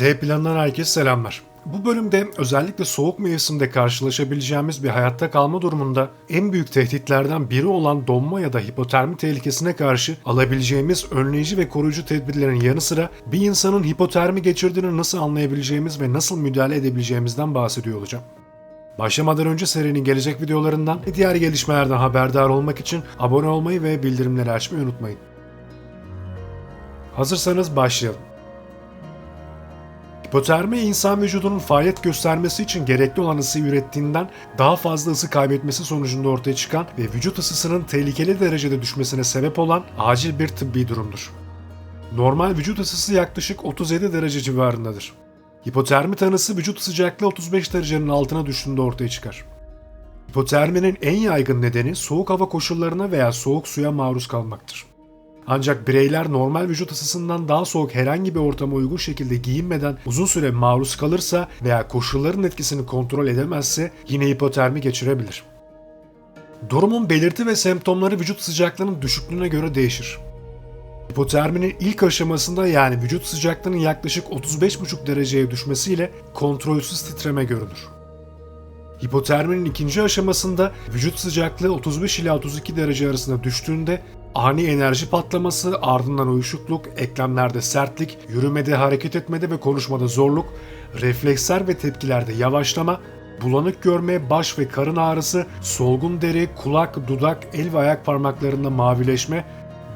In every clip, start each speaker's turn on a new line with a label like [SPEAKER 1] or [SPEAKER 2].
[SPEAKER 1] D planından herkese selamlar. Bu bölümde özellikle soğuk mevsimde karşılaşabileceğimiz bir hayatta kalma durumunda en büyük tehditlerden biri olan donma ya da hipotermi tehlikesine karşı alabileceğimiz önleyici ve koruyucu tedbirlerin yanı sıra bir insanın hipotermi geçirdiğini nasıl anlayabileceğimiz ve nasıl müdahale edebileceğimizden bahsediyor olacağım. Başlamadan önce serinin gelecek videolarından ve diğer gelişmelerden haberdar olmak için abone olmayı ve bildirimleri açmayı unutmayın. Hazırsanız başlayalım. Hipotermi insan vücudunun faaliyet göstermesi için gerekli olan ısıyı ürettiğinden daha fazla ısı kaybetmesi sonucunda ortaya çıkan ve vücut ısısının tehlikeli derecede düşmesine sebep olan acil bir tıbbi durumdur. Normal vücut ısısı yaklaşık 37 derece civarındadır. Hipotermi tanısı vücut sıcaklığı 35 derecenin altına düştüğünde ortaya çıkar. Hipoterminin en yaygın nedeni soğuk hava koşullarına veya soğuk suya maruz kalmaktır. Ancak bireyler normal vücut ısısından daha soğuk herhangi bir ortama uygun şekilde giyinmeden uzun süre maruz kalırsa veya koşulların etkisini kontrol edemezse yine hipotermi geçirebilir. Durumun belirti ve semptomları vücut sıcaklığının düşüklüğüne göre değişir. Hipoterminin ilk aşamasında yani vücut sıcaklığının yaklaşık 35,5 dereceye düşmesiyle kontrolsüz titreme görülür. Hipoterminin ikinci aşamasında vücut sıcaklığı 35 ila 32 derece arasında düştüğünde ani enerji patlaması, ardından uyuşukluk, eklemlerde sertlik, yürümede, hareket etmede ve konuşmada zorluk, refleksler ve tepkilerde yavaşlama, bulanık görme, baş ve karın ağrısı, solgun deri, kulak, dudak, el ve ayak parmaklarında mavileşme,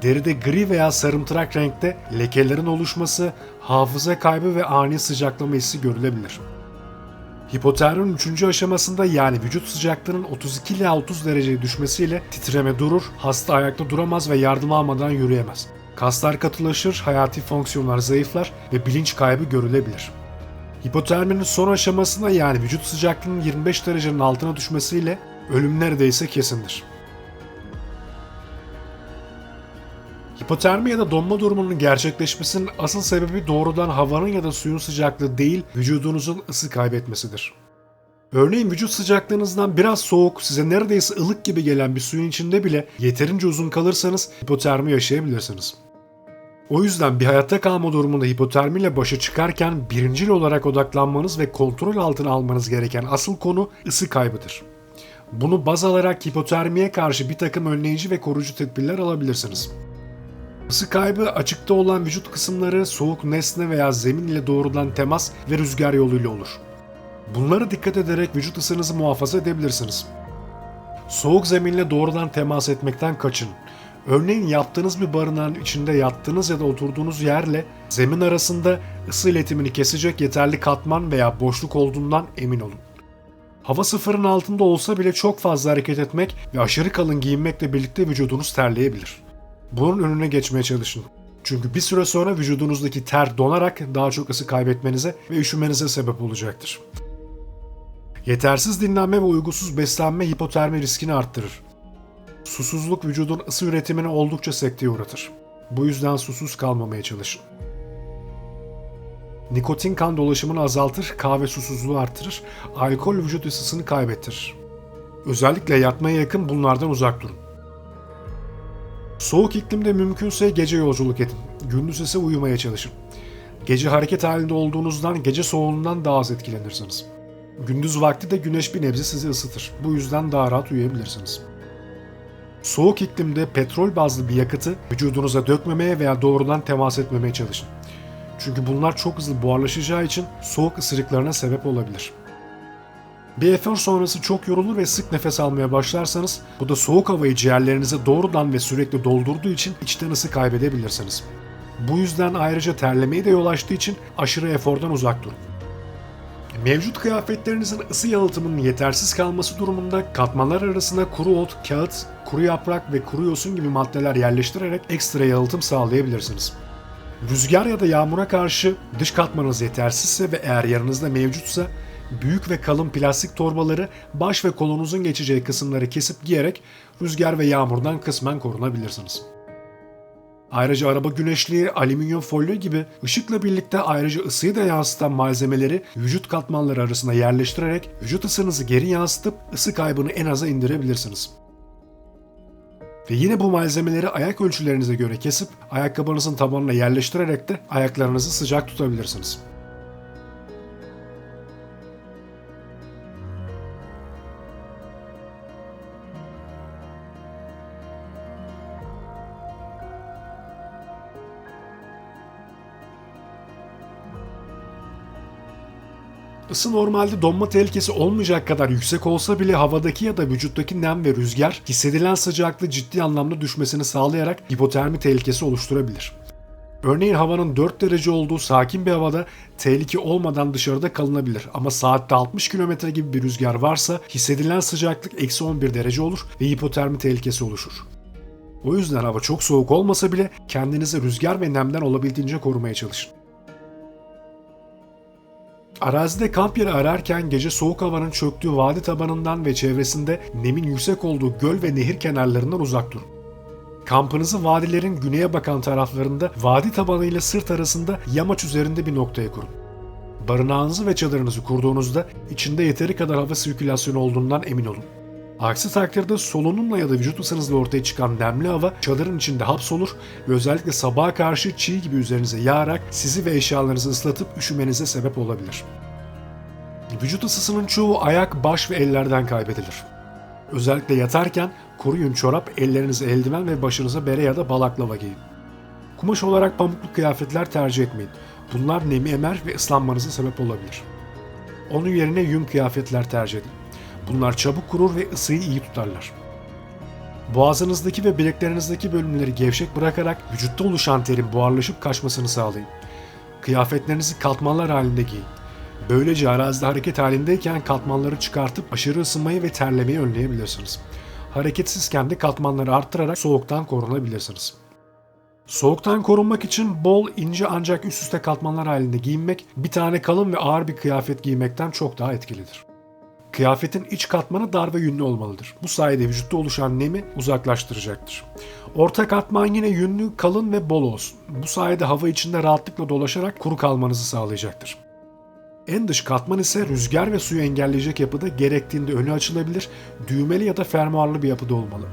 [SPEAKER 1] deride gri veya sarımtırak renkte lekelerin oluşması, hafıza kaybı ve ani sıcaklama hissi görülebilir. Hipotermin 3. aşamasında yani vücut sıcaklığının 32 ila 30 dereceye düşmesiyle titreme durur, hasta ayakta duramaz ve yardım almadan yürüyemez. Kaslar katılaşır, hayati fonksiyonlar zayıflar ve bilinç kaybı görülebilir. Hipoterminin son aşamasında yani vücut sıcaklığının 25 derecenin altına düşmesiyle ölüm neredeyse kesindir. Hipotermi ya da donma durumunun gerçekleşmesinin asıl sebebi doğrudan havanın ya da suyun sıcaklığı değil, vücudunuzun ısı kaybetmesidir. Örneğin vücut sıcaklığınızdan biraz soğuk, size neredeyse ılık gibi gelen bir suyun içinde bile yeterince uzun kalırsanız hipotermi yaşayabilirsiniz. O yüzden bir hayatta kalma durumunda hipotermiyle başa çıkarken birincil olarak odaklanmanız ve kontrol altına almanız gereken asıl konu ısı kaybıdır. Bunu baz alarak hipotermiye karşı bir takım önleyici ve koruyucu tedbirler alabilirsiniz. Isı kaybı açıkta olan vücut kısımları soğuk nesne veya zemin ile doğrudan temas ve rüzgar yoluyla olur. Bunlara dikkat ederek vücut ısınızı muhafaza edebilirsiniz. Soğuk zeminle doğrudan temas etmekten kaçın. Örneğin yaptığınız bir barınağın içinde yattığınız ya da oturduğunuz yerle zemin arasında ısı iletimini kesecek yeterli katman veya boşluk olduğundan emin olun. Hava sıfırın altında olsa bile çok fazla hareket etmek ve aşırı kalın giyinmekle birlikte vücudunuz terleyebilir. Bunun önüne geçmeye çalışın. Çünkü bir süre sonra vücudunuzdaki ter donarak daha çok ısı kaybetmenize ve üşümenize sebep olacaktır. Yetersiz dinlenme ve uygusuz beslenme hipotermi riskini arttırır. Susuzluk vücudun ısı üretimini oldukça sekteye uğratır. Bu yüzden susuz kalmamaya çalışın. Nikotin kan dolaşımını azaltır, kahve susuzluğu artırır, alkol vücut ısısını kaybettirir. Özellikle yatmaya yakın bunlardan uzak durun. Soğuk iklimde mümkünse gece yolculuk edin. Gündüz ise uyumaya çalışın. Gece hareket halinde olduğunuzdan gece soğuğundan daha az etkilenirsiniz. Gündüz vakti de güneş bir nebze sizi ısıtır. Bu yüzden daha rahat uyuyabilirsiniz. Soğuk iklimde petrol bazlı bir yakıtı vücudunuza dökmemeye veya doğrudan temas etmemeye çalışın. Çünkü bunlar çok hızlı buharlaşacağı için soğuk ısırıklarına sebep olabilir. Bir efor sonrası çok yorulur ve sık nefes almaya başlarsanız bu da soğuk havayı ciğerlerinize doğrudan ve sürekli doldurduğu için içten ısı kaybedebilirsiniz. Bu yüzden ayrıca terlemeye de yol açtığı için aşırı efordan uzak durun. Mevcut kıyafetlerinizin ısı yalıtımının yetersiz kalması durumunda katmanlar arasında kuru ot, kağıt, kuru yaprak ve kuru yosun gibi maddeler yerleştirerek ekstra yalıtım sağlayabilirsiniz. Rüzgar ya da yağmura karşı dış katmanınız yetersizse ve eğer yanınızda mevcutsa büyük ve kalın plastik torbaları baş ve kolunuzun geçeceği kısımları kesip giyerek rüzgar ve yağmurdan kısmen korunabilirsiniz. Ayrıca araba güneşliği, alüminyum folyo gibi ışıkla birlikte ayrıca ısıyı da yansıtan malzemeleri vücut katmanları arasında yerleştirerek vücut ısınızı geri yansıtıp ısı kaybını en aza indirebilirsiniz. Ve yine bu malzemeleri ayak ölçülerinize göre kesip ayakkabınızın tabanına yerleştirerek de ayaklarınızı sıcak tutabilirsiniz. Isı normalde donma tehlikesi olmayacak kadar yüksek olsa bile havadaki ya da vücuttaki nem ve rüzgar hissedilen sıcaklığı ciddi anlamda düşmesini sağlayarak hipotermi tehlikesi oluşturabilir. Örneğin havanın 4 derece olduğu sakin bir havada tehlike olmadan dışarıda kalınabilir ama saatte 60 km gibi bir rüzgar varsa hissedilen sıcaklık eksi 11 derece olur ve hipotermi tehlikesi oluşur. O yüzden hava çok soğuk olmasa bile kendinizi rüzgar ve nemden olabildiğince korumaya çalışın. Arazide kamp yeri ararken gece soğuk havanın çöktüğü vadi tabanından ve çevresinde nemin yüksek olduğu göl ve nehir kenarlarından uzak durun. Kampınızı vadilerin güneye bakan taraflarında vadi tabanı ile sırt arasında yamaç üzerinde bir noktaya kurun. Barınağınızı ve çadırınızı kurduğunuzda içinde yeteri kadar hava sirkülasyonu olduğundan emin olun. Aksi takdirde solunumla ya da vücut ısınızla ortaya çıkan nemli hava çadırın içinde hapsolur ve özellikle sabaha karşı çiğ gibi üzerinize yağarak sizi ve eşyalarınızı ıslatıp üşümenize sebep olabilir. Vücut ısısının çoğu ayak, baş ve ellerden kaybedilir. Özellikle yatarken koruyun çorap, ellerinize eldiven ve başınıza bere ya da balaklava giyin. Kumaş olarak pamuklu kıyafetler tercih etmeyin. Bunlar nemi emer ve ıslanmanıza sebep olabilir. Onun yerine yün kıyafetler tercih edin. Bunlar çabuk kurur ve ısıyı iyi tutarlar. Boğazınızdaki ve bileklerinizdeki bölümleri gevşek bırakarak vücutta oluşan terin buharlaşıp kaçmasını sağlayın. Kıyafetlerinizi katmanlar halinde giyin. Böylece arazide hareket halindeyken katmanları çıkartıp aşırı ısınmayı ve terlemeyi önleyebilirsiniz. Hareketsizken de katmanları arttırarak soğuktan korunabilirsiniz. Soğuktan korunmak için bol, ince ancak üst üste katmanlar halinde giyinmek bir tane kalın ve ağır bir kıyafet giymekten çok daha etkilidir. Kıyafetin iç katmanı dar ve yünlü olmalıdır. Bu sayede vücutta oluşan nemi uzaklaştıracaktır. Orta katman yine yünlü, kalın ve bol olsun. Bu sayede hava içinde rahatlıkla dolaşarak kuru kalmanızı sağlayacaktır. En dış katman ise rüzgar ve suyu engelleyecek yapıda gerektiğinde önü açılabilir, düğmeli ya da fermuarlı bir yapıda olmalı.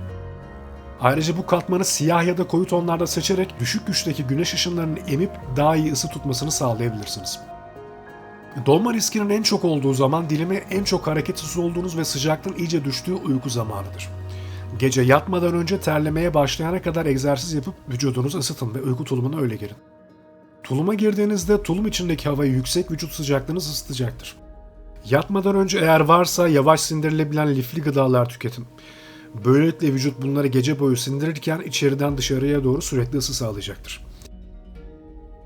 [SPEAKER 1] Ayrıca bu katmanı siyah ya da koyu tonlarda seçerek düşük güçteki güneş ışınlarını emip daha iyi ısı tutmasını sağlayabilirsiniz. Dolma riskinin en çok olduğu zaman dilimi en çok hareketsiz olduğunuz ve sıcaklığın iyice düştüğü uyku zamanıdır. Gece yatmadan önce terlemeye başlayana kadar egzersiz yapıp vücudunuzu ısıtın ve uyku tulumuna öyle girin. Tuluma girdiğinizde tulum içindeki havayı yüksek vücut sıcaklığınız ısıtacaktır. Yatmadan önce eğer varsa yavaş sindirilebilen lifli gıdalar tüketin. Böylelikle vücut bunları gece boyu sindirirken içeriden dışarıya doğru sürekli ısı sağlayacaktır.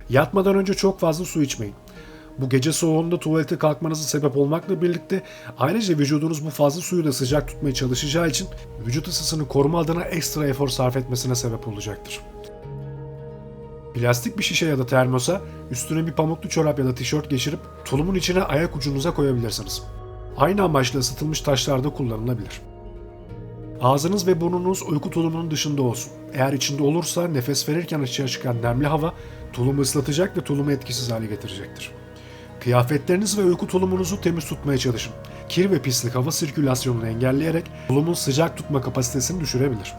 [SPEAKER 1] Yatmadan önce çok fazla su içmeyin. Bu gece soğuğunda tuvalete kalkmanızı sebep olmakla birlikte ayrıca vücudunuz bu fazla suyu da sıcak tutmaya çalışacağı için vücut ısısını koruma adına ekstra efor sarf etmesine sebep olacaktır. Plastik bir şişe ya da termosa üstüne bir pamuklu çorap ya da tişört geçirip tulumun içine ayak ucunuza koyabilirsiniz. Aynı amaçla ısıtılmış taşlar da kullanılabilir. Ağzınız ve burnunuz uyku tulumunun dışında olsun. Eğer içinde olursa nefes verirken açığa çıkan nemli hava tulumu ıslatacak ve tulumu etkisiz hale getirecektir. Kıyafetleriniz ve uyku tulumunuzu temiz tutmaya çalışın. Kir ve pislik hava sirkülasyonunu engelleyerek tulumun sıcak tutma kapasitesini düşürebilir.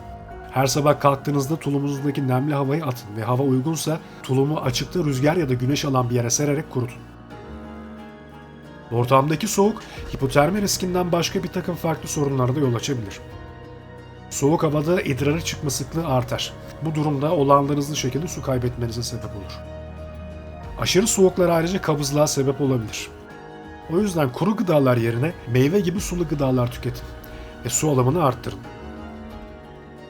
[SPEAKER 1] Her sabah kalktığınızda tulumunuzdaki nemli havayı atın ve hava uygunsa tulumu açıkta rüzgar ya da güneş alan bir yere sererek kurutun. Ortamdaki soğuk, hipotermi riskinden başka bir takım farklı sorunlara da yol açabilir. Soğuk havada idrarı çıkma sıklığı artar. Bu durumda olağandan hızlı şekilde su kaybetmenize sebep olur. Aşırı soğuklar ayrıca kabızlığa sebep olabilir. O yüzden kuru gıdalar yerine meyve gibi sulu gıdalar tüketin ve su alımını arttırın.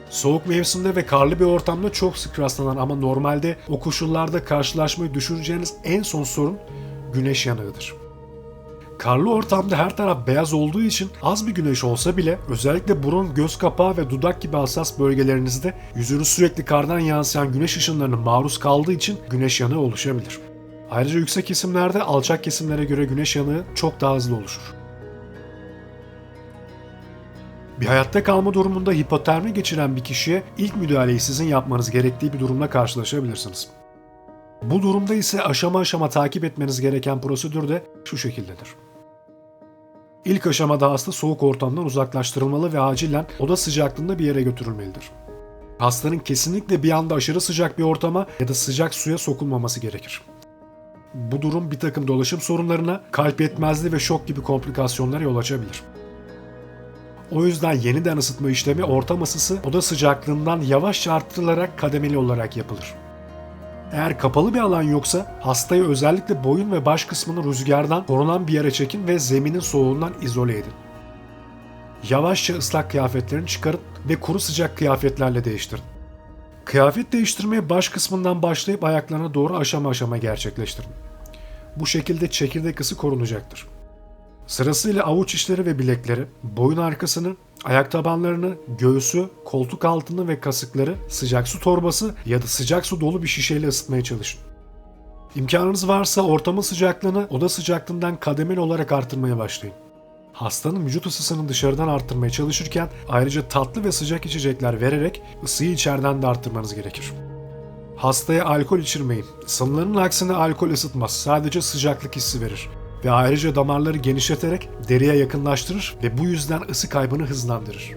[SPEAKER 1] Soğuk mevsimde ve karlı bir ortamda çok sık rastlanan ama normalde o koşullarda karşılaşmayı düşüneceğiniz en son sorun güneş yanığıdır. Karlı ortamda her taraf beyaz olduğu için az bir güneş olsa bile özellikle burun, göz kapağı ve dudak gibi hassas bölgelerinizde yüzünüz sürekli kardan yansıyan güneş ışınlarına maruz kaldığı için güneş yanığı oluşabilir. Ayrıca yüksek kesimlerde alçak kesimlere göre güneş yanığı çok daha hızlı oluşur. Bir hayatta kalma durumunda hipotermi geçiren bir kişiye ilk müdahaleyi sizin yapmanız gerektiği bir durumla karşılaşabilirsiniz. Bu durumda ise aşama aşama takip etmeniz gereken prosedür de şu şekildedir. İlk aşamada hasta soğuk ortamdan uzaklaştırılmalı ve acilen oda sıcaklığında bir yere götürülmelidir. Hastanın kesinlikle bir anda aşırı sıcak bir ortama ya da sıcak suya sokulmaması gerekir. Bu durum bir takım dolaşım sorunlarına, kalp yetmezliği ve şok gibi komplikasyonlara yol açabilir. O yüzden yeniden ısıtma işlemi ortam ısısı oda sıcaklığından yavaşça arttırılarak kademeli olarak yapılır. Eğer kapalı bir alan yoksa hastayı özellikle boyun ve baş kısmını rüzgardan korunan bir yere çekin ve zeminin soğuğundan izole edin. Yavaşça ıslak kıyafetlerini çıkarın ve kuru sıcak kıyafetlerle değiştirin. Kıyafet değiştirmeye baş kısmından başlayıp ayaklarına doğru aşama aşama gerçekleştirin. Bu şekilde çekirdek ısı korunacaktır. Sırasıyla avuç içleri ve bilekleri, boyun arkasını, ayak tabanlarını, göğsü, koltuk altını ve kasıkları sıcak su torbası ya da sıcak su dolu bir şişeyle ısıtmaya çalışın. İmkanınız varsa ortamın sıcaklığını oda sıcaklığından kademeli olarak artırmaya başlayın. Hastanın vücut ısısını dışarıdan arttırmaya çalışırken ayrıca tatlı ve sıcak içecekler vererek ısıyı içeriden de arttırmanız gerekir. Hastaya alkol içirmeyin. Isınmanın aksine alkol ısıtmaz. Sadece sıcaklık hissi verir. Ve ayrıca damarları genişleterek deriye yakınlaştırır ve bu yüzden ısı kaybını hızlandırır.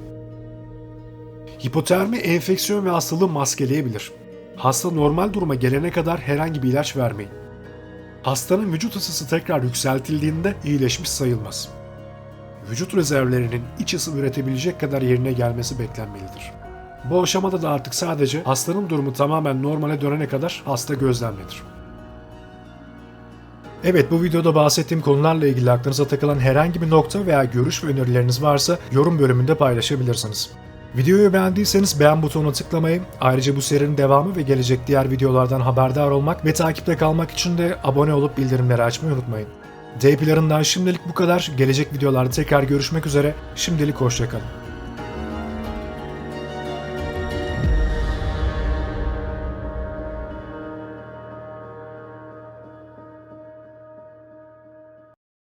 [SPEAKER 1] Hipotermi enfeksiyon ve hastalığı maskeleyebilir. Hasta normal duruma gelene kadar herhangi bir ilaç vermeyin. Hastanın vücut ısısı tekrar yükseltildiğinde iyileşmiş sayılmaz. Vücut rezervlerinin iç ısı üretebilecek kadar yerine gelmesi beklenmelidir. Bu aşamada da artık sadece hastanın durumu tamamen normale dönene kadar hasta gözlemlenir. Evet bu videoda bahsettiğim konularla ilgili aklınıza takılan herhangi bir nokta veya görüş ve önerileriniz varsa yorum bölümünde paylaşabilirsiniz. Videoyu beğendiyseniz beğen butonuna tıklamayı, ayrıca bu serinin devamı ve gelecek diğer videolardan haberdar olmak ve takipte kalmak için de abone olup bildirimleri açmayı unutmayın. D planından şimdilik bu kadar. Gelecek videolarda tekrar görüşmek üzere. Şimdilik hoşçakalın.